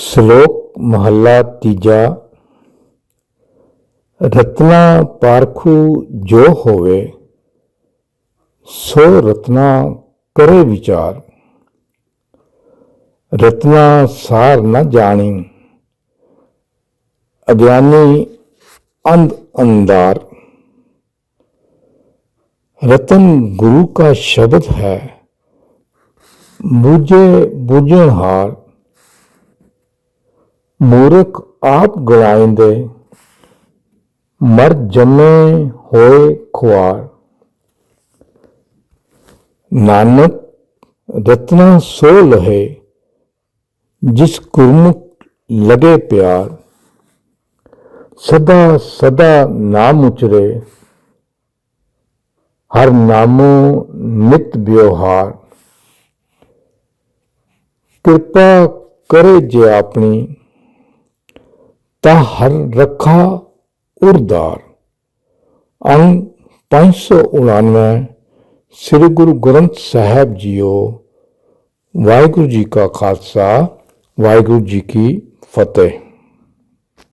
ਸ਼ਲੋਕ ਮਹੱਲਾ ਤੀਜਾ। ਰਤਨਾ ਪਾਰਖੂ ਜੋ ਹੋਵੇ, ਸੋ ਰਤਨਾ ਕਰੇ ਵਿਚਾਰ। ਰਤਨਾ ਸਾਰ ਨ ਜਾਣੀ, ਅਗਿਆਨੀ ਅੰਧ ਅੰਦਾਰ ਰਤਨ ਗੁਰੂ ਕਾ ਸ਼ਬਦ ਹੈ, ਬੁਝੇ ਬੁਝਣ ਹਾਰ ਮੂਰਖ ਆਪ ਗਵਾਇੰਦੇ ਮਰ ਜੰਮੇ ਹੋਏ ਖੁਆਰ। ਨਾਨਕ ਰਤਨਾ ਸੋ ਲਹੇ, ਜਿਸ ਗੁਰਮੁਖ ਲਗੇ ਪਿਆਰ। ਸਦਾ ਸਦਾ ਨਾਮ ਉਚਰੇ, ਹਰ ਨਾਮੋ ਨਿਤ ਵਿਵਹਾਰ। ਕਿਰਪਾ ਕਰੇ ਜੇ ਆਪਣੀ ਤਾਂ ਹਰ ਰੱਖਾ ਉਰਦਾਰ। ਅੰਗ 599 ਸ੍ਰੀ ਗੁਰੂ ਗ੍ਰੰਥ ਸਾਹਿਬ ਜੀਓ, ਵਾਹਿਗੁਰੂ ਜੀ ਕਾ ਖਾਲਸਾ, ਵਾਹਿਗੁਰੂ ਜੀ ਕੀ ਫਤਿਹ।